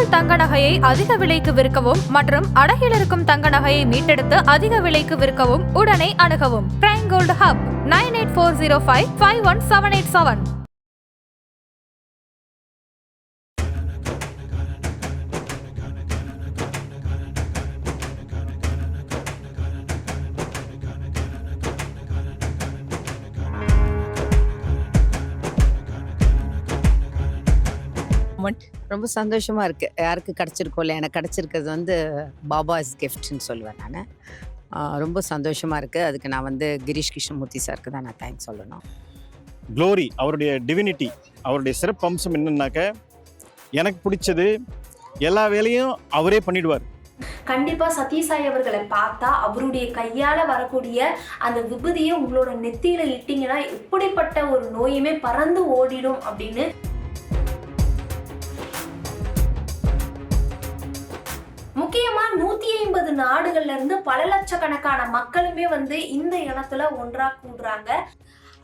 உங்கள் தங்க நகையை அதிக விலைக்கு விற்கவும் மற்றும் அடகில் இருக்கும் தங்க நகையை மீட்டெடுத்து அதிக விலைக்கு விற்கவும் உடனே அணுகவும். Prime gold hub nine eight four zero five five one seven eight seven ரொம்ப சந்தோஷமா இருக்கு. யாருக்கு கிடைச்சிருக்கோ இல்லை எனக்கு கிடைச்சிருக்கிறது வந்து பாபாஸ் கிஃப்ட்னு சொல்லுவேன் நான். ரொம்ப சந்தோஷமா இருக்கு. அதுக்கு நான் வந்து கிரீஷ் கிருஷ்ணமூர்த்தி சாருக்கு தான் நான் தேங்க்ஸ் சொல்லணும். க்ளோரி அவருடைய டிவினிட்டி அவருடைய சிறப்பு அம்சம் என்னன்னாக்க எனக்கு பிடிச்சது எல்லா வேலையும் அவரே பண்ணிடுவார். கண்டிப்பா சத்யசாய் அவர்களை பார்த்தா அவருடைய கையால வரக்கூடிய அந்த விபூதியை உங்களோட நெத்தியில இட்டீங்கன்னா இப்படிப்பட்ட ஒரு நோயுமே பறந்து ஓடிடும் அப்படின்னு ஐம்பது நாடுகள்ல இருந்து பல லட்சக்கணக்கான மக்களுமே வந்து இந்த இனத்துல ஒன்றா கூடுறாங்க.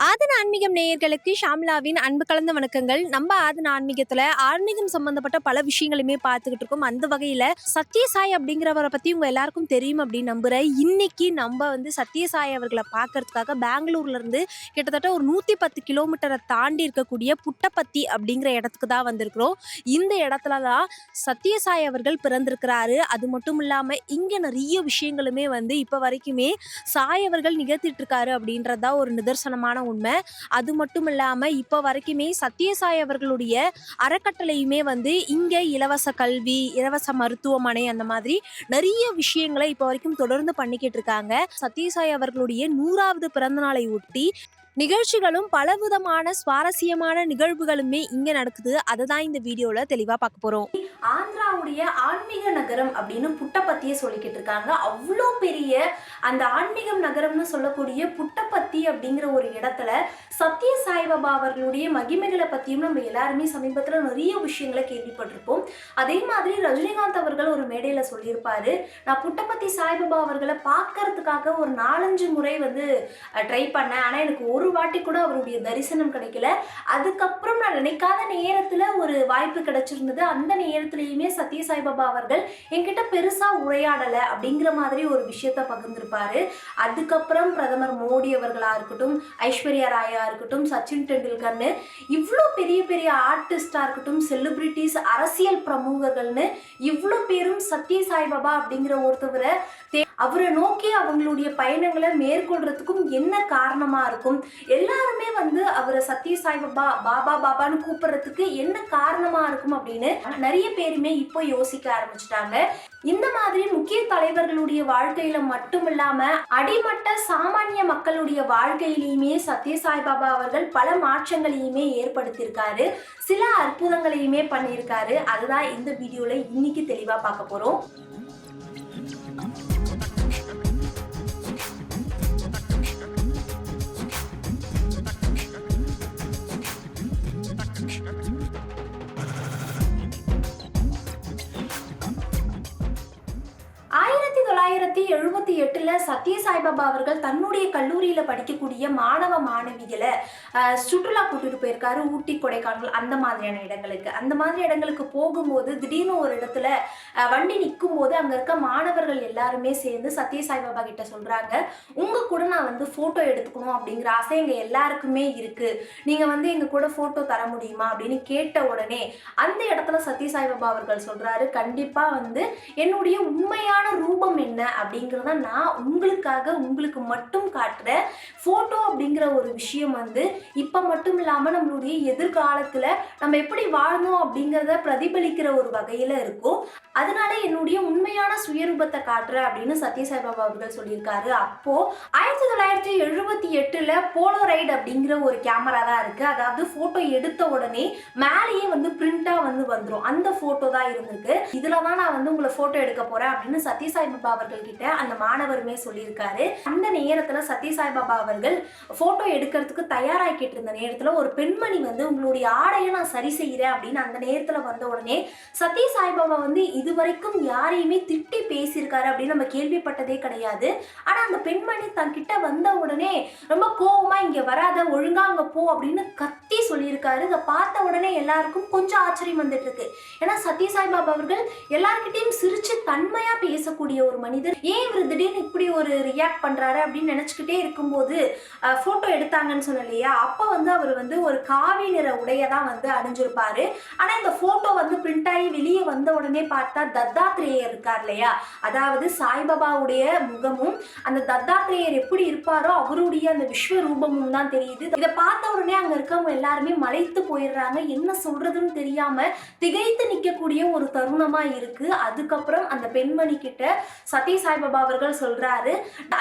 ஆதன ஆன்மீகம் நேயர்களுக்கு ஷாம்லாவின் அன்பு கலந்த வணக்கங்கள். நம்ம ஆதன ஆன்மீகத்துல ஆன்மீகம் சம்பந்தப்பட்ட பல விஷயங்களுமே பார்த்துக்கிட்டு இருக்கோம். அந்த வகையில சத்யசாய் அப்படிங்கிறவரை பத்தி உங்க எல்லாருக்கும் தெரியும் அப்படின்னு நம்புறேன். இன்னைக்கு நம்ம வந்து சத்யசாய் அவர்களை பார்க்கறதுக்காக பெங்களூர்ல இருந்து கிட்டத்தட்ட ஒரு நூத்தி பத்து கிலோமீட்டரை தாண்டி இருக்கக்கூடிய புட்டப்பத்தி அப்படிங்கிற இடத்துக்கு தான் வந்திருக்கிறோம். இந்த இடத்துல தான் சத்யசாய் அவர்கள் பிறந்திருக்கிறாரு. அது மட்டும் இல்லாம இங்க நிறைய விஷயங்களுமே வந்து இப்ப வரைக்குமே சாய் அவர்கள் நிகழ்த்திட்டு இருக்காரு அப்படின்றதா ஒரு நிதர்சனமான உண்மை. அது மட்டும் இல்லாம இப்ப வரைக்குமே சத்யசாய் அவர்களுடைய அறக்கட்டளையுமே வந்து இங்க இலவச கல்வி இலவச மருத்துவமனை அந்த மாதிரி நிறைய விஷயங்களை இப்ப வரைக்கும் தொடர்ந்து பண்ணிக்கிட்டு இருக்காங்க. சத்யசாய் அவர்களுடைய நூறாவது பிறந்த நாளை ஒட்டி நிகழ்ச்சிகளும் பலவிதமான சுவாரஸ்யமான நிகழ்வுகளுமே இங்க நடக்குது. அதை தான் இந்த வீடியோல தெளிவா பார்க்க போறோம். ஆந்திராவுடைய ஆன்மீக நகரம் அப்படின்னு புட்டபத்தியை சொல்லிக்கிட்டு இருக்காங்க. அவ்வளோ பெரிய அந்த ஆன்மீகம் நகரம்னு சொல்லக்கூடிய புட்டபத்தி அப்படிங்கிற ஒரு இடத்துல சத்ய சாய்பாபா அவர்களுடைய மகிமைகளை பற்றியும் நம்ம எல்லாருமே சமீபத்தில் நிறைய விஷயங்களை கேள்விப்பட்டிருப்போம். அதே மாதிரி ரஜினிகாந்த் அவர்கள் ஒரு மேடையில் சொல்லியிருப்பாரு. நான் புட்டபத்தி சாய்பாபா அவர்களை பார்க்கறதுக்காக ஒரு நாலஞ்சு முறை வந்து ட்ரை பண்ணேன். ஆனால் எனக்கு ஒரு வாட்டி கூட அவருடைய தரிசனம் கிடைக்கல. அதுக்கப்புறம் நான் நினைக்காத நேரத்தில் ஒரு வாய்ப்பு கிடைச்சிருந்தது. அந்த நேரத்திலையுமே சத்ய சாய்பாபா அவர்கள் என்கிட்ட பெருசாக உரையாடலை அப்படிங்கிற மாதிரி ஒரு விஷயத்த பகிர்ந்திருப்பாரு. அதுக்கப்புறம் பிரதமர் மோடி அவர்களா இருக்கட்டும் ஐஸ்வர்யா ராயா இருக்கட்டும் சச்சின் டெண்டுல்கர்னு இவ்வளோ பெரிய பெரிய ஆர்டிஸ்டா இருக்கட்டும் செலிபிரிட்டிஸ் அரசியல் பிரமுகர்கள்னு இவ்வளோ பேரும் சத்ய சாய்பாபா அப்படிங்கிற ஒருத்தவரை அவரை நோக்கி அவங்களுடைய பயணங்களை மேற்கொள்றதுக்கும் என்ன காரணமா இருக்கும்? எல்லாருமே வந்து அவரை சத்ய சாய்பாபா பாபா பாபான்னு கூப்பிடுறதுக்கு என்ன காரணமா இருக்கும் அப்படின்னு நிறைய பேருமே இப்போ யோசிக்க ஆரம்பிச்சிட்டாங்க. இந்த மாதிரி முக்கிய தலைவர்களுடைய வாழ்க்கையில மட்டும் இல்லாம அடிமட்ட சாமானிய மக்களுடைய வாழ்க்கையிலையுமே சத்ய சாய்பாபா அவர்கள் பல மாற்றங்களையுமே ஏற்படுத்தியிருக்காரு. சில அற்புதங்களையுமே பண்ணியிருக்காரு. அதுதான் இந்த வீடியோல இன்னைக்கு தெளிவா பார்க்க போறோம். தொள்ளாயிரத்தி எழுபத்தி எட்டுல சத்ய சாய்பாபா அவர்கள் தன்னுடைய கல்லூரியில படிக்கக்கூடிய மாணவ மாணவிகளை சுற்றுலா கூட்டிட்டு போயிருக்காரு ஊட்டி கொடைக்கானல் அந்த மாதிரியான இடங்களுக்கு. அந்த மாதிரி இடங்களுக்கு போகும்போது திடீர்னு ஒரு இடத்துல வண்டி நிற்கும் போது அங்க இருக்க மாணவர்கள் எல்லாருமே சேர்ந்து சத்ய சாய்பாபா கிட்ட சொல்றாங்க உங்க கூட நான் வந்து போட்டோ எடுத்துக்கணும் அப்படிங்கிற ஆசை எங்க எல்லாருக்குமே இருக்கு. நீங்க வந்து எங்க கூட போட்டோ தர முடியுமா அப்படின்னு கேட்ட உடனே அந்த இடத்துல சத்ய சாய்பாபா அவர்கள் சொல்றாரு கண்டிப்பா வந்து என்னுடைய உண்மையான ரூபம் என்ன? அப்படிங்கிறத நான் உங்களுக்காக உங்களுக்கு மட்டும் காட்டுறேன் ஃபோட்டோ அப்படிங்கிற ஒரு விஷயம் வந்து இப்போ மட்டும் இல்லாமல் நம்மளுடைய எதிர்காலத்தில் நம்ம எப்படி வாழணும் அப்படிங்கிறத பிரதிபலிக்கிற ஒரு வகையில் இருக்கும். அதனால என்னுடைய உண்மையான சுயரூபத்தை காட்டுறேன் அப்படின்னு சத்யசாய் பாபா அவர்கள் சொல்லியிருக்காரு. அப்போ ஆயிரத்தி தொள்ளாயிரத்தி எழுபத்தி எட்டுல போலோரைட் அப்படிங்கிற ஒரு கேமரா தான் இருக்கு. அதாவது போட்டோ எடுத்த உடனே மேலேயே வந்து பிரிண்டா வந்து வந்துடும் அந்த போட்டோ தான் இருந்திருக்கு. இதுல தான் நான் வந்து உங்களை போட்டோ எடுக்க போறேன் அப்படின்னு சத்யசாய் பாபா அவர்கள் கிட்ட அந்த மாணவருமே சொல்லியிருக்காரு. அந்த நேரத்துல சத்ய சாய்பாபா அவர்கள் போட்டோ எடுக்கிறதுக்கு தயாராகிட்டு இருந்த நேரத்தில் ஒரு பெண்மணி வந்து உங்களுடைய ஆடையை நான் சரி செய்கிறேன் அப்படின்னு அந்த நேரத்தில் வந்த உடனே சத்ய சாய்பாபா வந்து இதுவரைக்கும் யாரையுமே திட்டி பேசியிருக்காரு அப்படின்னு நம்ம கேள்விப்பட்டதே கிடையாது. ஆனால் அந்த பெண்மணி தன்கிட்ட வந்த உடனே ரொம்ப கோபமாக இங்கே வராத ஒழுங்காக அங்கே போ அப்படின்னு கத்தி சொல்லியிருக்காரு. இதை பார்த்த உடனே எல்லாருக்கும் கொஞ்சம் ஆச்சரியம் வந்துட்டு இருக்கு ஏன்னா சத்ய சாய்பாபா அவர்கள் எல்லார்கிட்டையும் சிரிச்சு தன்மையா பேசக்கூடிய ஒரு மனிதர். ஏன் இவர் திடீர்னு இப்படி ஒரு ரியாக்ட் பண்றாரு அப்படின்னு நினைச்சுக்கிட்டே இருக்கும்போது போட்டோ எடுத்தாங்கன்னு சொன்னேன் இல்லையா? அப்போ வந்து அவர் வந்து ஒரு காவி நிற உடைய தான் வந்து அணிஞ்சிருப்பாரு. ஆனா இந்த போட்டோ வந்து பிரிண்ட் ஆகி வெளியே வந்த உடனே பார்த்தா தத்தாத்ரேயர் இருக்கார் இல்லையா? அதாவது சாய்பாபாவுடைய முகமும் அந்த தத்தாத்ரேயர் எப்படி இருப்பாரோ அவருடைய அந்த விஸ்வரூபமும் தான் தெரியுது. இதை பார்த்த உடனே அங்க இருக்கவங்க எல்லாருமே மலைத்து போயிடுறாங்க. என்ன சொல்றதுன்னு தெரியாம திகைத்து நிக்கக்கூடிய ஒரு தருணமா இருக்கு. அதுக்கப்புறம் அந்த பெண்மணி கிட்ட சத்ய சாய்பாபா அவர்கள் சொல்றாரு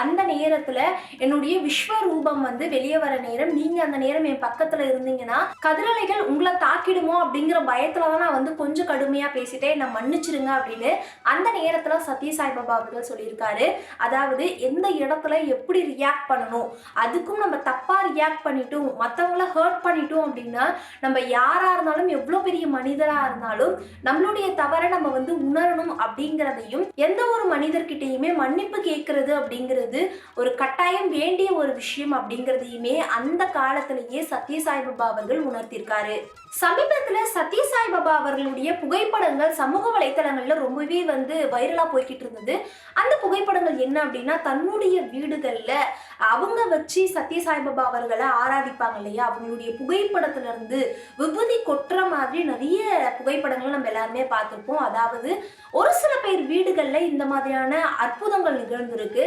அந்த நேரத்துல என்னுடைய விஸ்வரூபம் வந்து வெளியே வர நேரம் நீங்க அந்த நேரம் என் பக்கத்துல இருந்தீங்கன்னா கதிரலைகள் உங்களை தாக்கிடுமோ? அப்படிங்கிற பயத்துல தான் நான் வந்து கொஞ்சம் கடுமையா பேசிட்டே என்னை மன்னிச்சிருங்க அப்படின்னு அந்த நேரத்துல சத்ய சாய்பாபா அவர்கள் சொல்லியிருக்காரு. அதாவது எந்த இடத்துல எப்படி ரியாக்ட் பண்ணணும்? அதுக்கும் நம்ம தப்பா ரியாக்ட் பண்ணிட்டோம். மற்றவங்கள ஹர்ட் பண்ணிட்டோம் அப்படின்னா நம்ம யாரா இருந்தாலும் எவ்வளோ பெரிய மனிதரா இருந்தாலும் நம்மளுடைய தவறை நம்ம வந்து உணரணும் அப்படிங்கிறதையும் எந்த ஒரு மனிதர்கிட்டயுமே மன்னிப்பு கேட்கறது அப்படிங்கிறது ஒரு கட்டாயம் வேண்டிய ஒரு விஷயம் அப்படிங்கிறதையுமே அந்த கால காலத்திலேயே சத்ய சாய்பாபா அவர்கள் உணர்த்தியிருக்காரு சமீபத்துல சத்ய சாய்பாபா அவர்களுடைய புகைப்படங்கள் சமூக வலைத்தளங்கள்ல ரொம்பவே வந்து வைரலா போய்கிட்டு இருந்தது. அந்த புகைப்படங்கள் என்ன அப்படின்னா தன்னுடைய வீடுகள்ல அவங்க வச்சு சத்ய சாய்பாபா அவர்களை ஆராதிப்பாங்க இல்லையா? அவங்களுடைய புகைப்படத்துல இருந்து விபூதி கொட்டுற மாதிரி நிறைய புகைப்படங்களை நம்ம எல்லாருமே பார்த்துருப்போம். அதாவது ஒரு சில பேர் வீடுகள்ல இந்த மாதிரியான அற்புதங்கள் நிகழ்ந்திருக்கு.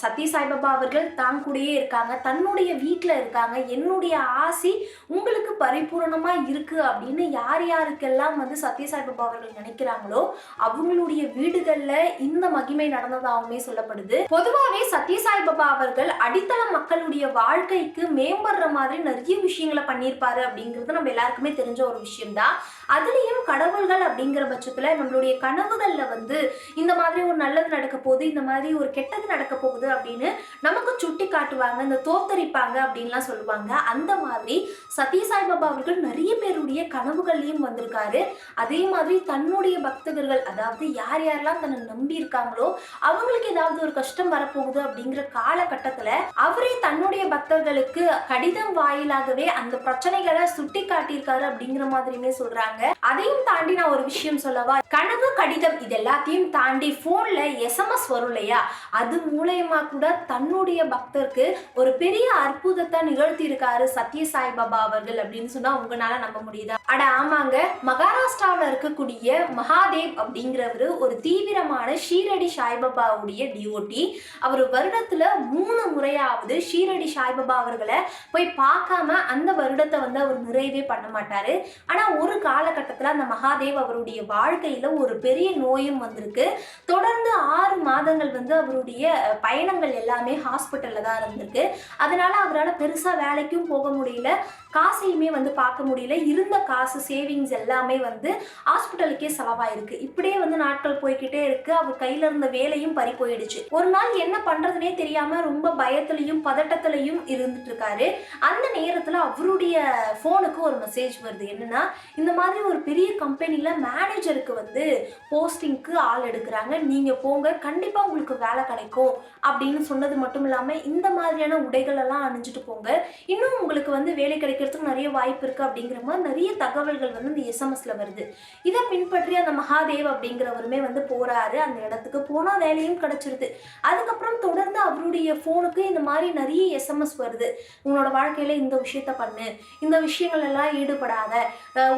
சத்ய சாய்பாபா அவர்கள் தான் கூடயே இருக்காங்க தன்னுடைய வீட்டில் இருக்காங்க. என்னுடைய ஆசி உங்களுக்கு பரிபூரணமா இருக்கு அப்படின்னு யார் யாருக்கெல்லாம் வந்து சத்ய சாய்பாபா அவர்கள் நினைக்கிறாங்களோ அவங்களுடைய வீடுகள்ல இந்த மகிமை நடந்ததாகவுமே சொல்லப்படுது. பொதுவாகவே சத்ய சாய்பாபா அவர்கள் அடித்தள மக்களுடைய வாழ்க்கைக்கு மேம்படுற மாதிரி நிறைய விஷயங்களை பண்ணியிருப்பாரு அப்படிங்கிறது நம்ம எல்லாருக்குமே தெரிஞ்ச ஒரு விஷயம்தான். அதுலேயும் கடவுள்கள் அப்படிங்கிற பட்சத்தில் நம்மளுடைய கனவுகளில் வந்து இந்த மாதிரி ஒரு நல்லது நடக்க போகுது இந்த மாதிரி ஒரு கெட்டது நடக்க போகுது அப்படின்னு நமக்கு சுட்டி காட்டுவாங்க இந்த தோத்தரிப்பாங்க அப்படின்லாம் சொல்லுவாங்க. அந்த மாதிரி சத்ய சாய்பாபா அவர்கள் நிறைய பேருடைய கனவுகள்லையும் வந்திருக்காரு. அதே மாதிரி தன்னுடைய பக்தர்கள் அதாவது யார் யாரெல்லாம் தன்னை நம்பி இருக்காங்களோ அவங்களுக்கு ஏதாவது ஒரு கஷ்டம் வரப்போகுது அப்படிங்கிற காலகட்டத்தில் அவரே தன்னுடைய பக்தர்களுக்கு கடிதம் வாயிலாகவே அந்த பிரச்சனைகளை சுட்டி காட்டியிருக்காரு அப்படிங்கிற மாதிரியுமே சொல்றாங்க. அதையும் தாண்டி நான் ஒரு விஷயம் சொல்லவா? கனவு கடிதம் இது எல்லாத்தையும் தாண்டி போன்ல எஸ்எம்எஸ் வரும் இல்லையா? அது மூலயமா கூட தன்னுடைய பக்தருக்கு ஒரு பெரிய அற்புதத்தை நிகழ்த்தி இருக்காரு சத்ய சாய்பாபா அவர்கள் அப்படின்னு சொன்னா உங்களால நம்ப முடியுதா? அட ஆமாங்க. மகாராஷ்டிராவில் இருக்கக்கூடிய மகாதேவ் அப்படிங்கிறவரு ஒரு தீவிரமான ஷீரடி சாய்பாபாவுடைய டிஓடி அவர் வருடத்துல மூணு முறையாவது ஷீரடி சாய்பாபா அவர்களை போய் பார்க்காம அந்த வருடத்தை வந்து அவர் நிறைவே பண்ண மாட்டாரு. ஆனா ஒரு காலகட்டத்தில் அந்த மகாதேவ் அவருடைய வாழ்க்கையில ஒரு பெரிய நோயும் வந்திருக்கு. தொடர்ந்து ஆறு மாதங்கள் வந்து அவருடைய பயணங்கள் எல்லாமே ஹாஸ்பிட்டல்ல தான் இருந்திருக்கு. அதனால அவரால் பெருசா வேலைக்கும் போக முடியல. காசையுமே வந்து பார்க்க முடியல. இருந்த காசு சேவிங்ஸ் எல்லாமே வந்து ஹாஸ்பிட்டலுக்கே செலவாயிருக்கு. இப்படியே வந்து நாட்கள் போய்கிட்டே இருக்கு. அவர் கையில இருந்த வேலையும் பறி போயிடுச்சு. ஒரு நாள் என்ன பண்றதுனே தெரியாம ரொம்ப பயத்திலையும் பதட்டத்திலையும் இருந்துட்டு இருக்காரு அந்த நேரத்துல அவருடைய போனுக்கு ஒரு மெசேஜ் வருது. என்னன்னா இந்த மாதிரி ஒரு பெரிய கம்பெனில மேனேஜருக்கு வந்து போஸ்டிங்க்கு ஆள் எடுக்கிறாங்க. நீங்க போங்க. கண்டிப்பா உங்களுக்கு வேலை கிடைக்கும் அப்படின்னு சொன்னது மட்டும் இல்லாம இந்த மாதிரியான உடைகள் எல்லாம் அணிஞ்சிட்டு போங்க. இன்னும் உங்களுக்கு வந்து வேலை கிடைக்கிறதுக்கு நிறைய வாய்ப்பு இருக்கு அப்படிங்கிற மாதிரி நிறைய தகவல்கள் வந்து இந்த எஸ்எம்எஸ்ல வருது. இதை பின்பற்றி அந்த மகாதேவ் அப்படிங்கிறவருமே வந்து போகிறாரு அந்த இடத்துக்கு போனால் வேலையும் கிடைச்சிருது. அதுக்கப்புறம் தொடர்ந்து அவருடைய ஃபோனுக்கு இந்த மாதிரி நிறைய எஸ்எம்எஸ் வருது. உன்னோட வாழ்க்கையில இந்த விஷயத்த பண்ணு. இந்த விஷயங்கள் எல்லாம் ஈடுபடாத.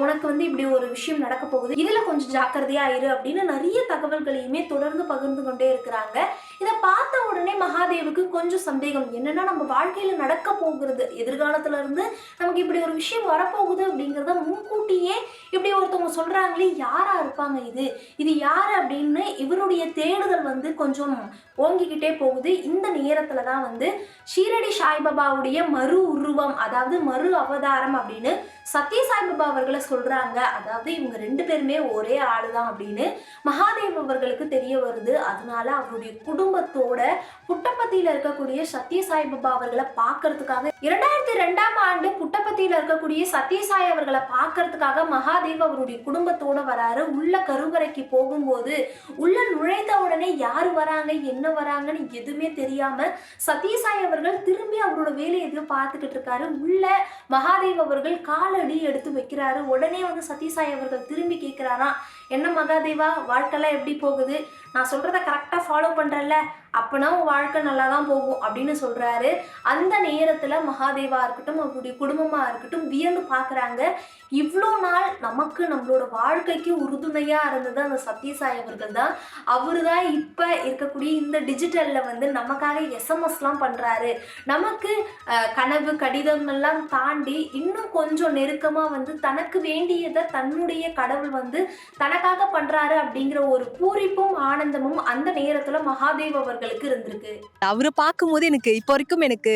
உனக்கு வந்து இப்படி ஒரு விஷயம் நடக்க போகுது. இதில் கொஞ்சம் ஜாக்கிரதையா இரு அப்படின்னு நிறைய தகவல்களையுமே தொடர்ந்து பகிர்ந்து கொண்டே இருக்கிறாங்க. இதை பார்த்த உடனே மகாதேவுக்கு கொஞ்சம் சந்தேகம். என்னன்னா நம்ம வாழ்க்கையில் நடக்க போகிறது. எதிர்காலத்துல இருந்து நமக்கு இப்படி ஒரு விஷயம் வரப்போகுது அப்படிங்கிறத முன்கூட்டியே இப்படி ஒருத்தவங்க சொல்கிறாங்களே யாராக இருப்பாங்க இது? இது யார் அப்படின்னு இவருடைய தேடுதல் வந்து கொஞ்சம் ஓங்கிக்கிட்டே போகுது. இந்த நேரத்தில் தான் வந்து ஷீரடி சாய்பாபாவுடைய மறு உருவம் அதாவது மறு அவதாரம் அப்படின்னு சத்ய சாய்பாபா அவர்களை சொல்கிறாங்க அதாவது இவங்க ரெண்டு பேருமே ஒரே ஆள் தான் அப்படின்னு மகாதேவ் அவர்களுக்கு தெரிய வருது. அதனால அவருடைய குடும்பத்தோட புட்டப்பத்தியில் இருக்கக்கூடிய சத்ய சாய்பாபா அவர்களை பார்க்கறதுக்காக இரண்டாயிரத்தி ரெண்டாம் ஆண்டு புட்ட புட்டப்பத்தியில இருக்கக்கூடிய சத்யசாய் அவர்களை பார்க்கறதுக்காக மகாதேவ் அவருடைய குடும்பத்தோட வராரு. உள்ள கருவறைக்கு போகும்போது உள்ள நுழைந்த உடனே யார் வராங்க என்ன வராங்கன்னு எதுவுமே தெரியாம சத்யசாய் அவர்கள் திரும்பி அவரோட வேலையை எதுவும் பார்த்துக்கிட்டு இருக்காரு. உள்ள மகாதேவ் அவர்கள் காலடி எடுத்து வைக்கிறாரு. உடனே வந்து சத்யசாய் அவர்கள் திரும்பி கேட்கிறாராம் என்ன மகாதேவா வாழ்க்கைலாம் எப்படி போகுது? நான் சொல்கிறத கரெக்டாக ஃபாலோ பண்ணுறேன்ல அப்போனா உன் வாழ்க்கை நல்லா தான் போகும் அப்படின்னு சொல்கிறாரு அந்த நேரத்தில் மகாதேவாக இருக்கட்டும் அவருடைய குடும்பமாக இருக்கட்டும் வியந்து பார்க்குறாங்க. இவ்வளோ நாள் நமக்கு நம்மளோட வாழ்க்கைக்கு உறுதுணையாக இருந்தது அந்த சத்யசாய் அவர்கள் தான். அவரு தான் இப்போ இருக்கக்கூடிய இந்த டிஜிட்டலில் வந்து நமக்காக எஸ்எம்எஸ்லாம் பண்ணுறாரு நமக்கு கனவு கடிதங்கள்லாம் தாண்டி இன்னும் கொஞ்சம் நெருக்கமாக வந்து தனக்கு வேண்டியதை தன்னுடைய கடவுள் வந்து தனக்காக பண்ணுறாரு அப்படிங்கிற ஒரு பூரிப்பும் ஆனந்தமும் அந்த நேரத்துல மகாதேவ் அவர்களுக்கு இருந்திருக்கு. அவரை பார்க்கும்போது எனக்கு இப்போ வரைக்கும் எனக்கு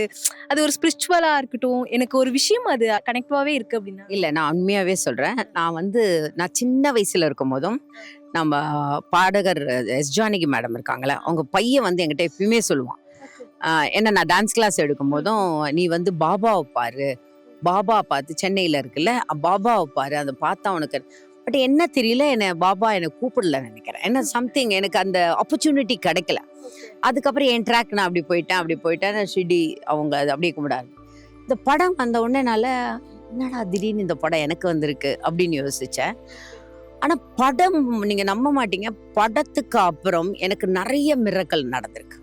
அது ஒரு ஸ்பிரிச்சுவலா இருக்கட்டும் எனக்கு ஒரு விஷயம் அது கனெக்டிவாவே இருக்கு அப்படின்னா. இல்லை நான் உண்மையாகவே சொல்கிறேன் நான் வந்து நான் சின்ன வயசில் இருக்கும் போதும் நம்ம பாடகர் எஸ் ஜானகி மேடம் இருக்காங்களே அவங்க பையன் வந்து என்கிட்ட எப்பயுமே சொல்லுவான். ஆஹ் என்ன நான் டான்ஸ் கிளாஸ் எடுக்கும் போதும் நீ வந்து பாபாவை பாரு. பாபா பார்த்து சென்னையில் இருக்குல்ல பாபாவை பாரு. அதை பார்த்தா உனக்கு பட் என்ன தெரியல என்னை பாபா என்னை கூப்பிடல நினைக்கிறேன். என்ன சம்திங் எனக்கு அந்த ஆப்பர்ச்சுனிட்டி கிடைக்கல. அதுக்கப்புறம் என் ட்ராக் நான் அப்படி போயிட்டேன் அப்படி போயிட்டேன் ஷிடி அவங்க அது அப்படியே கும்பிடாரு இந்த படம் வந்த உடனே என்னடா திடீர்னு இந்த படம் எனக்கு வந்திருக்கு? அப்படின்னு யோசித்தேன் ஆனால் படம் நீங்கள் நம்ப மாட்டீங்க. படத்துக்கு அப்புறம் எனக்கு நிறைய மிரக்கல் நடந்திருக்கு.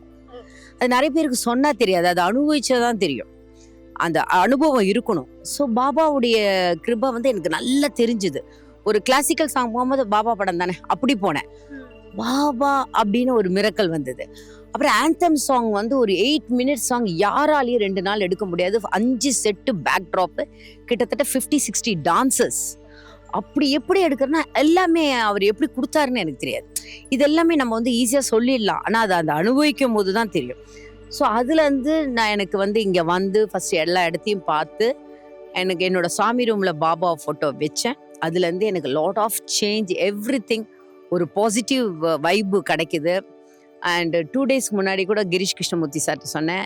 அது நிறைய பேருக்கு சொன்னால் தெரியாது. அது அனுபவிச்சாதான் தெரியும். அந்த அனுபவம் இருக்கணும். ஸோ பாபாவுடைய கிருபை வந்து எனக்கு நல்லா தெரிஞ்சுது. ஒரு கிளாசிக்கல் சாங் போகும்போது பாபா படம் தானே? அப்படி போனேன். பாபா அப்படின்னு ஒரு மிரக்கல் வந்தது. அப்புறம் ஆந்தம் சாங் வந்து ஒரு எயிட் மினிட்ஸ் சாங் யாராலையும் ரெண்டு நாள் எடுக்க முடியாது. அஞ்சு செட்டு பேக் ட்ராப்பு கிட்டத்தட்ட ஃபிஃப்டி சிக்ஸ்டி டான்சஸ் அப்படி எப்படி எடுக்கிறேன்னா எல்லாமே அவர் எப்படி கொடுத்தாருன்னு எனக்கு தெரியாது. இது எல்லாமே நம்ம வந்து ஈஸியாக சொல்லிடலாம். ஆனால் அதை அந்த அனுபவிக்கும் போது தான் தெரியும். ஸோ அதுலேருந்து நான் எனக்கு வந்து இங்கே வந்து ஃபஸ்ட்டு எல்லா இடத்தையும் பார்த்து எனக்கு என்னோட சாமி ரூமில் பாபா ஃபோட்டோ வச்சேன். அதுலேருந்து எனக்கு lot of change everything ஒரு பாசிட்டிவ் வைப்பு கிடைக்குது. அண்ட் டூ டேஸ்க்கு முன்னாடி கூட கிரீஷ் கிருஷ்ணமூர்த்தி சார்ட்ட சொன்னேன்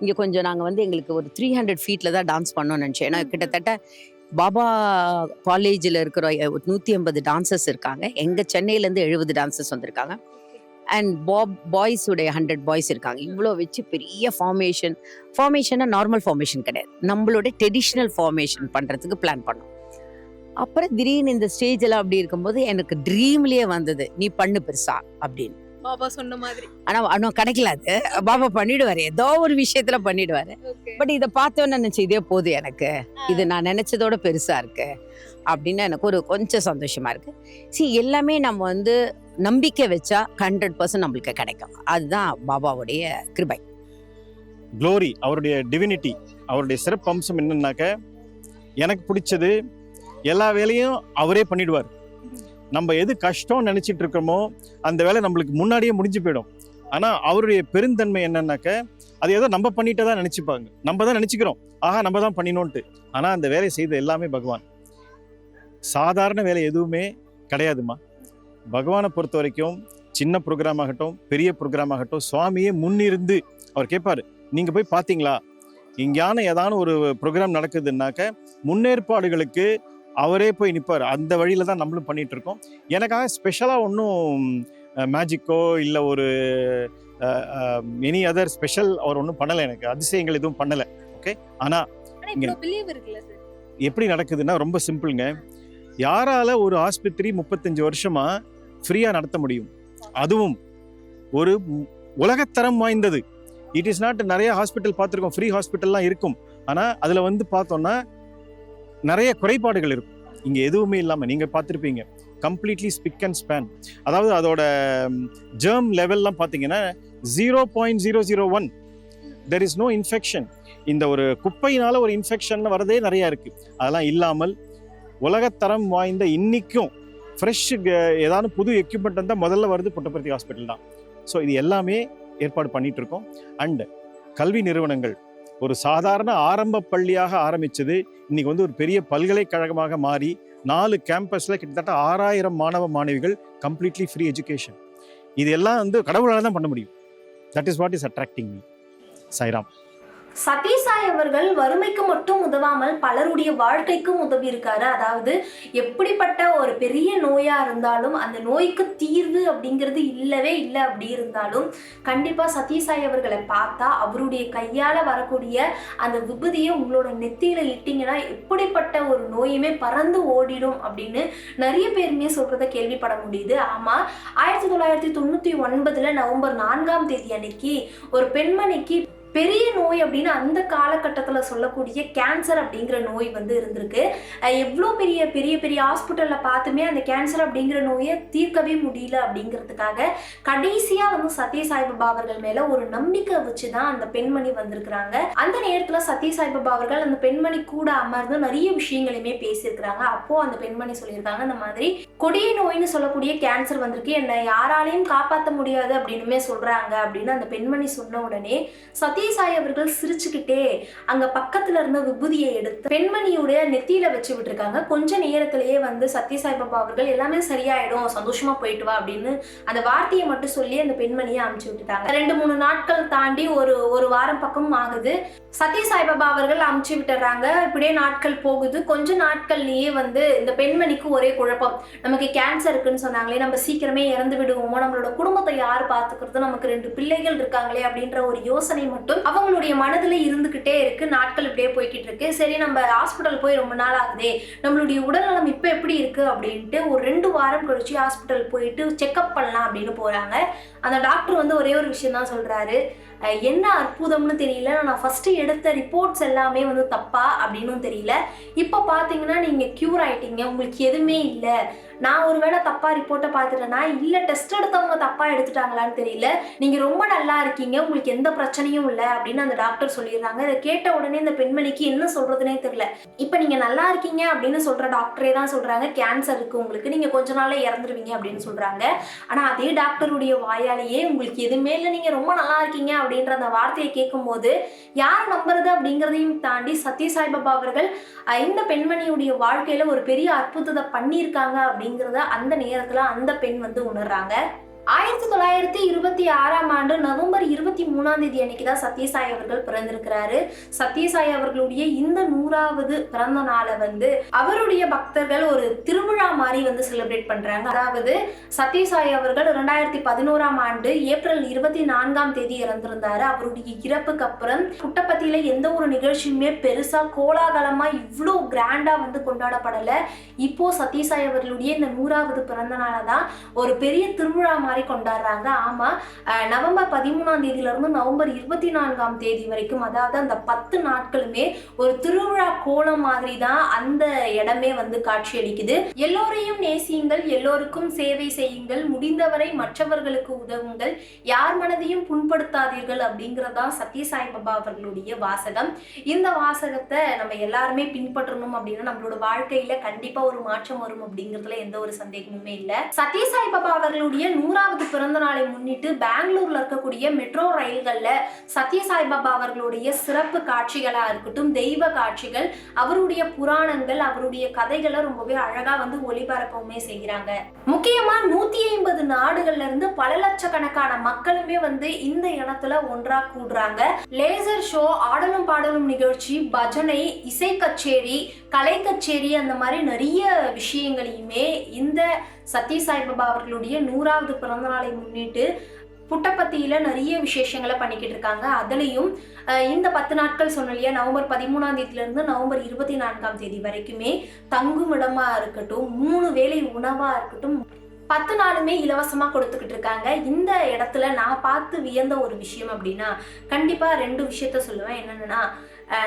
இங்கே கொஞ்சம் நாங்கள் வந்து எங்களுக்கு ஒரு த்ரீ ஹண்ட்ரட் ஃபீட்டில் தான் டான்ஸ் பண்ணோம்னு நினச்சேன். ஏன்னா கிட்டத்தட்ட பாபா காலேஜில் இருக்கிற நூற்றி ஐம்பது டான்சர்ஸ் இருக்காங்க. எங்கள் சென்னையிலேருந்து எழுபது டான்சர்ஸ் வந்திருக்காங்க. அண்ட் பாப் பாய்ஸ் உடைய ஹண்ட்ரட் பாய்ஸ் இருக்காங்க. இவ்வளோ வச்சு பெரிய ஃபார்மேஷன் ஃபார்மேஷனாக நார்மல் ஃபார்மேஷன் கிடையாது. நம்மளோட ட்ரெடிஷ்னல் ஃபார்மேஷன் பண்ணுறதுக்கு பிளான் பண்ணோம். அப்புறம் திடீர்னு இந்த ஸ்டேஜ் எல்லாம் அப்படி இருக்கும்போது எனக்கு ட்ரீம்லயே வந்தது நீ பண்ணு பெருசா அப்படின்னு. பாபா சொன்ன மாதிரி. ஆனா இன்னும் கிடைக்கல அது. பாபா பண்ணிடுவாரு. ஏதோ ஒரு விஷயத்துல பண்ணிடுவாரு. பட் இதை பார்த்தோன்னு நினைச்சு இதே போதும் எனக்கு. இது நான் நினைச்சதோட பெருசா இருக்கு அப்படின்னு எனக்கு ஒரு கொஞ்சம் சந்தோஷமா இருக்கு. சி எல்லாமே நம்ம வந்து நம்பிக்கை வச்சா ஹண்ட்ரட் பர்சன்ட் நம்மளுக்கு கிடைக்கும். அதுதான் பாபாவுடைய கிருபை. க்ளோரி அவருடைய டிவினிட்டி அவருடைய சிறப்பு அம்சம் என்னன்னாக்க எனக்கு பிடிச்சது எல்லா வேலையும் அவரே பண்ணிடுவார். நம்ம எது கஷ்டம்னு நினச்சிட்டு இருக்கோமோ அந்த வேலை நம்மளுக்கு முன்னாடியே முடிஞ்சு போயிடும். ஆனால் அவருடைய பெருந்தன்மை என்னன்னாக்க அது ஏதோ நம்ம பண்ணிட்டே தான் நினச்சிப்பாங்க. நம்ம தான் நினச்சிக்கிறோம். ஆஹா நம்ம தான் பண்ணினோன்ட்டு. ஆனால் அந்த வேலையை செய்த எல்லாமே பகவான். சாதாரண வேலை எதுவுமே கிடையாதுமா. பகவானை பொறுத்த வரைக்கும் சின்ன ப்ரோக்ராம் ஆகட்டும் பெரிய ப்ரோக்ராம் ஆகட்டும் சுவாமியே முன்னிருந்து அவர் கேட்பார் நீங்கள் போய் பார்த்தீங்களா? இங்கேயான ஏதான ஒரு ப்ரோக்ராம் நடக்குதுன்னாக்க முன்னேற்பாடுகளுக்கு அவரே போய் நிற்பார் அந்த வழியில தான் நம்மளும் பண்ணிட்டு இருக்கோம். எனக்காக ஸ்பெஷலாக ஒன்றும் மேஜிக்கோ இல்லை ஒரு எனி அதர் ஸ்பெஷல் அவர் ஒன்றும் பண்ணலை எனக்கு. அதிசயங்கள் எதுவும் பண்ணலை. ஓகே ஆனால் எப்படி நடக்குதுன்னா ரொம்ப சிம்பிளுங்க. யாரால ஒரு ஆஸ்பத்திரி முப்பத்தஞ்சு வருஷமா ஃப்ரீயா நடத்த முடியும்? அதுவும் ஒரு உலகத்தரம் வாய்ந்தது. இட் இஸ் நாட் நிறைய ஹாஸ்பிட்டல் பார்த்துருக்கோம். ஃப்ரீ ஹாஸ்பிட்டல்லாம் இருக்கும். ஆனா அதுல வந்து பார்த்தோம்னா நிறைய குறைபாடுகள் இருக்கும். இங்கே எதுவுமே இல்லாமல் நீங்கள் பார்த்துருப்பீங்க. கம்ப்ளீட்லி ஸ்பிக் அண்ட் ஸ்பேன் அதாவது அதோட ஜேர்ம் லெவல்லாம் பார்த்தீங்கன்னா zero point zero zero one there is no infection இந்த ஒரு குப்பையினால் ஒரு இன்ஃபெக்ஷன் வரதே நிறையா இருக்குது அதெல்லாம் இல்லாமல் உலகத்தரம் வாய்ந்த இன்றைக்கும் ஃப்ரெஷ் ஏதாவது புது எக்யூப்மெண்ட் வந்தால் முதல்ல வருது புட்டபர்த்தி ஹாஸ்பிட்டல் தான். ஸோ இது எல்லாமே ஏற்பாடு பண்ணிகிட்ருக்கோம் இருக்கோம். கல்வி நிறுவனங்கள் ஒரு சாதாரண ஆரம்ப பள்ளியாக ஆரம்பித்தது இன்றைக்கி வந்து ஒரு பெரிய பல்கலைக்கழகமாக மாறி நாலு கேம்பஸில் கிட்டத்தட்ட ஆறாயிரம் மாணவ மாணவிகள் கம்ப்ளீட்லி ஃப்ரீ எஜுகேஷன் இது எல்லாம் வந்து கடவுளால் தான் பண்ண முடியும். That is what is attracting me Sairam Sathyasai அவர்கள் வறுமைக்கு மட்டும் உதவாமல் பலருடைய வாழ்க்கைக்கும் உதவி இருக்காரு அதாவது எப்படிப்பட்ட ஒரு பெரிய நோயா இருந்தாலும் அந்த நோய்க்கு தீர்வு அப்படிங்கிறது இல்லவே இல்லை அப்படி இருந்தாலும் கண்டிப்பா சதீசாய் அவர்களை பார்த்தா அவருடைய கையால வரக்கூடிய அந்த விபதியை உங்களோட நெத்தியில இட்டிங்கன்னா எப்படிப்பட்ட ஒரு நோயுமே பறந்து ஓடிடும் அப்படின்னு நிறைய பேருமே சொல்றத கேள்விப்பட முடியுது. ஆமா ஆயிரத்தி தொள்ளாயிரத்தி தொண்ணூத்தி ஒன்பதுல நவம்பர் நான்காம் தேதி அன்னைக்கு ஒரு பெண்மணிக்கு பெரிய நோய் அப்படின்னு அந்த காலகட்டத்தில் சொல்லக்கூடிய கேன்சர் அப்படிங்கிற நோய் வந்து இருந்திருக்கு. எவ்வளோ பெரிய பெரிய பெரிய ஹாஸ்பிட்டலில் பார்த்துமே அந்த கேன்சர் அப்படிங்கிற நோயை தீர்க்கவே முடியல அப்படிங்கிறதுக்காக கடைசியாக வந்து சத்ய சாய்பாபா அவர்கள் மேலே ஒரு நம்பிக்கை வச்சு தான் அந்த பெண்மணி வந்திருக்கிறாங்க. அந்த நேரத்தில் சத்ய சாய்பாபா அவர்கள் அந்த பெண்மணி கூட அமர்ந்து நிறைய விஷயங்களையுமே பேசியிருக்கிறாங்க. அப்போது அந்த பெண்மணி சொல்லியிருக்காங்க அந்த மாதிரி கொடிய நோய்னு சொல்லக்கூடிய கேன்சர் வந்திருக்கு. என்னை யாராலையும் காப்பாற்ற முடியாது அப்படின்னுமே சொல்கிறாங்க அப்படின்னு அந்த பெண்மணி சொன்ன உடனே சத்யசாய் அவர்கள் சிரிச்சுக்கிட்டே அங்க பக்கத்துல இருந்த விபூதியை எடுத்து பெண்மணியுடைய நெத்தியில வச்சு விட்டுருக்காங்க. கொஞ்ச நேரத்திலேயே வந்து சத்யசாய் பாபா அவர்கள் எல்லாமே சரியாயிடும் சந்தோஷமா போயிட்டு வா அப்படின்னு அந்த வார்த்தையை மட்டும் சொல்லி அந்த பெண்மணியை அனுப்பிச்சு விட்டுட்டாங்க. ரெண்டு மூணு நாட்கள் தாண்டி ஒரு ஒரு வாரம் பக்கம் ஆகுது. சத்யசாய் பாபா அவர்கள் அமுச்சு விட்டுறாங்க. இப்படியே நாட்கள் போகுது. கொஞ்ச நாட்கள்லயே வந்து இந்த பெண்மணிக்கு ஒரே குழப்பம். நமக்கு கேன்சர் இருக்குன்னு சொன்னாங்களே நம்ம சீக்கிரமே இறந்து விடுவோமோ? நம்மளோட குடும்பத்தை யார் பார்த்துக்கிறது? நமக்கு ரெண்டு பிள்ளைகள் இருக்காங்களே அப்படின்ற ஒரு யோசனை மட்டும் அவங்களுடைய மனதில் இருந்துக்கிட்டே இருக்கு நாட்கள் இப்படியே போய்கிட்டு இருக்கு. சரி நம்ம ஹாஸ்பிட்டல் போய் ரொம்ப நாள் ஆகுதே நம்மளுடைய உடல்நலம் இப்போ எப்படி இருக்கு அப்படின்ட்டு ஒரு ரெண்டு வாரம் கழிச்சு ஹாஸ்பிட்டல் போயிட்டு செக்அப் பண்ணலாம் அப்படின்னு போறாங்க. அந்த டாக்டர் வந்து ஒரே ஒரு விஷயம் தான் சொல்றாரு. என்ன அற்புதம்னு தெரியல. நான் ஃபஸ்ட்டு எடுத்த ரிப்போர்ட்ஸ் எல்லாமே வந்து தப்பா அப்படின்னும் தெரியல. இப்போ பார்த்தீங்கன்னா நீங்கள் க்யூர் ஆயிட்டீங்க. உங்களுக்கு எதுவுமே இல்லை. நான் ஒருவேளை தப்பாக ரிப்போர்ட்டை பார்த்துட்டேன்னா இல்லை டெஸ்ட் எடுத்தவங்க தப்பாக எடுத்துட்டாங்களான்னு தெரியல. நீங்கள் ரொம்ப நல்லா இருக்கீங்க. உங்களுக்கு எந்த பிரச்சனையும் இல்லை அப்படின்னு அந்த டாக்டர் சொல்லிடுறாங்க. இதை கேட்ட உடனே இந்த பெண்மணிக்கு என்ன சொல்கிறதுனே தெரியல. இப்போ நீங்கள் நல்லா இருக்கீங்க அப்படின்னு சொல்கிற டாக்டரே தான் சொல்கிறாங்க கேன்சர் இருக்குது உங்களுக்கு. நீங்கள் கொஞ்ச நாள்ல இறந்துருவீங்க அப்படின்னு சொல்கிறாங்க ஆனால் அதே டாக்டருடைய வாயாலேயே உங்களுக்கு எதுவுமே இல்லை. நீங்கள் ரொம்ப நல்லா இருக்கீங்க அப்படின்ற அந்த வார்த்தையை கேட்கும்போது யார் நம்புறது அப்படிங்கிறதையும் தாண்டி சத்யசாய்பாபா அவர்கள் இந்த பெண்மணியுடைய வாழ்க்கையில் ஒரு பெரிய அற்புதத்தை பண்ணியிருக்காங்க அப்படின்னு அப்படிங்கிறத அந்த நேரத்துல அந்த பெண் வந்து உணர்றாங்க. ஆயிரத்தி ரெண்டாயிரத்தி இருபத்தி ஆறாம் ஆண்டு நவம்பர் இருபத்தி மூணாம் தேதி அன்னைக்கு தான் சத்யசாய் அவர்கள் பிறந்திருக்கிறாரு. சத்யசாய் அவர்களுடைய இந்த நூறாவது பிறந்த நாளை வந்து அவருடைய பக்தர்கள் ஒரு திருவிழா மாதிரி வந்து செலிப்ரேட் பண்றாங்க. அதாவது சத்யசாய் அவர்கள் ரெண்டாயிரத்தி பதினோராம் ஆண்டு ஏப்ரல் இருபத்தி நான்காம் தேதி இறந்திருந்தாரு. அவருடைய இறப்புக்கு அப்புறம் புட்டப்பத்தியில எந்த ஒரு நிகழ்ச்சியுமே பெருசா கோலாகலமா இவ்வளோ கிராண்டா வந்து கொண்டாடப்படல. இப்போ சத்யசாய் அவர்களுடைய இந்த நூறாவது பிறந்த நாளை தான் ஒரு பெரிய திருவிழா மாதிரி கொண்டாடுறாங்க. அதாவது ஆமாம் நவம்பர் பதிமூணாம் தேதியிலருந்து நவம்பர் இருபத்தி நான்காம் தேதி வரைக்கும் அதாவது அந்த பத்து நாட்களுமே ஒரு திருவிழா கோலம் மாதிரி தான் அந்த இடமே வந்து காட்சியளிக்குது. எல்லோரையும் நேசியுங்கள் எல்லோருக்கும் சேவை செய்யுங்கள் முடிந்தவரை மற்றவர்களுக்கு உதவுங்கள் யார் மனதையும் புண்படுத்தாதீர்கள் அப்படிங்கிறதா சத்யசாய் பாபா அவர்களுடைய வாசகம். இந்த வாசகத்தை நம்ம எல்லாருமே பின்பற்றணும் அப்படின்னா நம்மளோட வாழ்க்கையில கண்டிப்பா ஒரு மாற்றம் வரும் அப்படிங்கிறதுல எந்த ஒரு சந்தேகமுமே இல்லை. சத்யசாய் பாபா அவர்களுடைய நூறாவது பிறந்த நாள் முன்னிட்டு பெங்களூர்ல இருக்கக்கூடிய மெட்ரோ ரயில்கள்ல சத்யசாய்பாபா அவர்களுடைய சிறப்பு காட்சிகளா இருக்கட்டும் தெய்வ காட்சிகள் அவருடைய புராணங்கள் அவருடைய கதைகளை ரொம்பவே அழகா வந்து ஒளிபரப்பவுமே செய்கிறாங்க. முக்கியமா நூத்தி ஐம்பது நாடுகள்ல இருந்து பல லட்சக்கணக்கான மக்களுமே வந்து இந்த இடத்துல ஒன்றா கூடுறாங்க. லேசர் ஷோ ஆடலும் பாடலும் நிகழ்ச்சி பஜனை இசை கச்சேரி கலை கச்சேரி அந்த மாதிரி நிறைய விஷயங்களையுமே இந்த சத்யசாய்பாபா அவர்களுடைய நூறாவது பிறந்த நாளை முன்னிட்டு புட்டப்பத்தியில் நிறைய விசேஷங்களை பண்ணிக்கிட்டு இருக்காங்க. அதுலேயும் இந்த பத்து நாட்கள் சொன்னலையா நவம்பர் பதிமூணாம் தேதியிலேருந்து நவம்பர் இருபத்தி நான்காம் தேதி வரைக்குமே தங்கும் இடமாக இருக்கட்டும் மூணு வேளை உணவாக இருக்கட்டும் பத்து நாளுமே இலவசமாக கொடுத்துக்கிட்டு இருக்காங்க. இந்த இடத்துல நான் பார்த்து வியந்த ஒரு விஷயம் அப்படின்னா கண்டிப்பாக ரெண்டு விஷயத்த சொல்லுவேன். என்னென்னா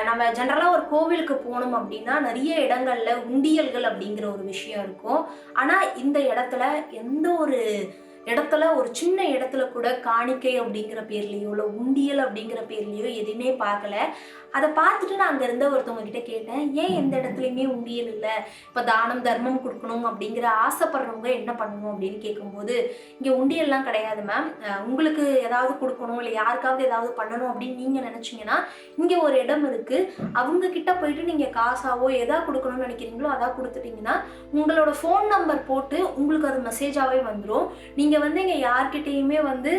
நம்ம ஜென்ரலாக ஒரு கோவிலுக்கு போகணும் அப்படின்னா நிறைய இடங்கள்ல உண்டியல்கள் அப்படிங்கிற ஒரு விஷயம் இருக்கும். ஆனால் இந்த இடத்துல எந்த ஒரு இடத்துல ஒரு சின்ன இடத்துல கூட காணிக்கை அப்படிங்கிற பேர்லேயோ இல்லை உண்டியல் அப்படிங்கிற பேர்லேயோ எதுவுமே பார்க்கல. அதை பார்த்துட்டு நான் அங்கே இருந்த ஒருத்தவங்க கிட்ட கேட்டேன் ஏன் எந்த இடத்துலையுமே உண்டியல் இல்லை? இப்போ தானம் தர்மம் கொடுக்கணும் அப்படிங்கிற ஆசைப்படுறவங்க என்ன பண்ணணும்? அப்படின்னு கேட்கும்போது இங்கே உண்டியல்லாம் கிடையாது மேம் உங்களுக்கு ஏதாவது கொடுக்கணும் இல்லை யாருக்காவது ஏதாவது பண்ணணும் அப்படின்னு நீங்கள் நினச்சிங்கன்னா இங்கே ஒரு இடம் இருக்குது அவங்க கிட்ட போயிட்டு நீங்கள் காசாவோ எதா கொடுக்கணும்னு நினைக்கிறீங்களோ அதான் கொடுத்துட்டிங்கன்னா உங்களோட ஃபோன் நம்பர் போட்டு உங்களுக்கு அது மெசேஜாகவே வந்துடும் நீங்கள் வந்து இங்கே யார்கிட்டேயுமே வந்து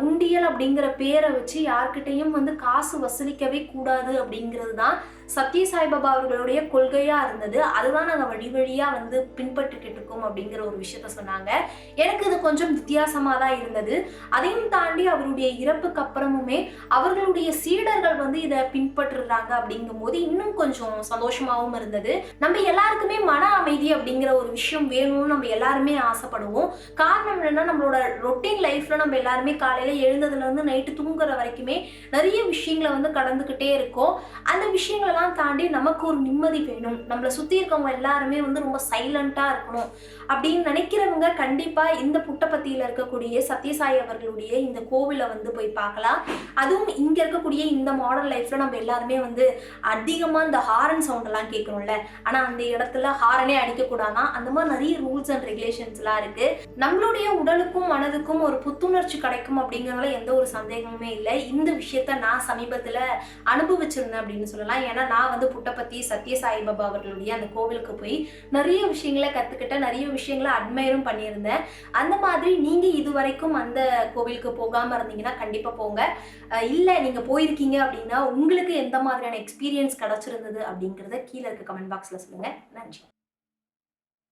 உண்டியல் அப்படிங்கிற பேரை வச்சு யார்கிட்டேயும் வந்து காசு வசூலிக்கவே கூடாது அப்படிங்கிறது தான் சத்ய சாய்பாபா அவர்களுடைய கொள்கையா இருந்தது. அதுதான் நாங்கள் வழி வழியா வந்து பின்பற்றிக்கிட்டு இருக்கோம் அப்படிங்கிற ஒரு விஷயத்த சொன்னாங்க. எனக்கு இது கொஞ்சம் வித்தியாசமா தான் இருந்தது. அதையும் தாண்டி அவருடைய இறப்புக்கு அப்புறமுமே அவர்களுடைய சீடர்கள் வந்து இதை பின்பற்றுறாங்க அப்படிங்கும் போது இன்னும் கொஞ்சம் சந்தோஷமாகவும் இருந்தது. நம்ம எல்லாருக்குமே மன அமைதி அப்படிங்கிற ஒரு விஷயம் வேணும்னு நம்ம எல்லாருமே ஆசைப்படுவோம். காரணம் என்னன்னா நம்மளோட ரொட்டீன் லைஃப்ல நம்ம எல்லாருமே காலையில எழுந்ததுல இருந்து நைட்டு தூங்குற வரைக்குமே நிறைய விஷயங்களை வந்து கடந்துகிட்டே இருக்கோம். அந்த இதெல்லாம் தாண்டி நமக்கு ஒரு நிம்மதி வேணும். நம்மளை சுற்றி இருக்கவங்க எல்லாருமே வந்து ரொம்ப சைலண்ட்டாக இருக்கணும். அப்படின்னு நினைக்கிறவங்க கண்டிப்பாக இந்த புட்டபத்தியில் இருக்கக்கூடிய சத்யசாய் அவர்களுடைய இந்த கோவிலை வந்து போய் பார்க்கலாம். அதுவும் இங்கே இருக்கக்கூடிய இந்த மாடர்ன் லைஃப்பில் நம்ம எல்லாருமே வந்து அதிகமாக இந்த ஹாரன் சவுண்டெல்லாம் கேட்குறோம்ல. ஆனால் அந்த இடத்துல ஹாரனே அடிக்கக்கூடாதான் அந்த மாதிரி நிறைய ரூல்ஸ் அண்ட் ரெகுலேஷன்ஸ்லாம் இருக்குது நம்மளுடைய உடலுக்கும் மனதுக்கும் ஒரு புத்துணர்ச்சி கிடைக்கும் அப்படிங்கிறதுல எந்த ஒரு சந்தேகமுமே இல்லை. இந்த விஷயத்த நான் சமீபத்தில் அனுபவிச்சிருந்தேன் அப்படின்னு சொல்லலாம். ஏன்னா நான் வந்து புட்டபத்தி சத்ய சாய்பாபா அவர்களுடைய அந்த கோவிலுக்கு போய் நிறைய விஷயங்களை கற்றுக்கிட்டேன் நிறைய விஷயங்களை அட்மையரும் பண்ணியிருந்தேன். அந்த மாதிரி நீங்கள் இது வரைக்கும் அந்த கோவிலுக்கு போகாமல் இருந்தீங்கன்னா கண்டிப்பாக போங்க. இல்லை நீங்கள் போயிருக்கீங்க அப்படின்னா உங்களுக்கு எந்த மாதிரியான எக்ஸ்பீரியன்ஸ் கிடச்சிருந்தது அப்படிங்கிறத கீழே இருக்க கமெண்ட் பாக்ஸில் சொல்லுங்கள் நன்றி.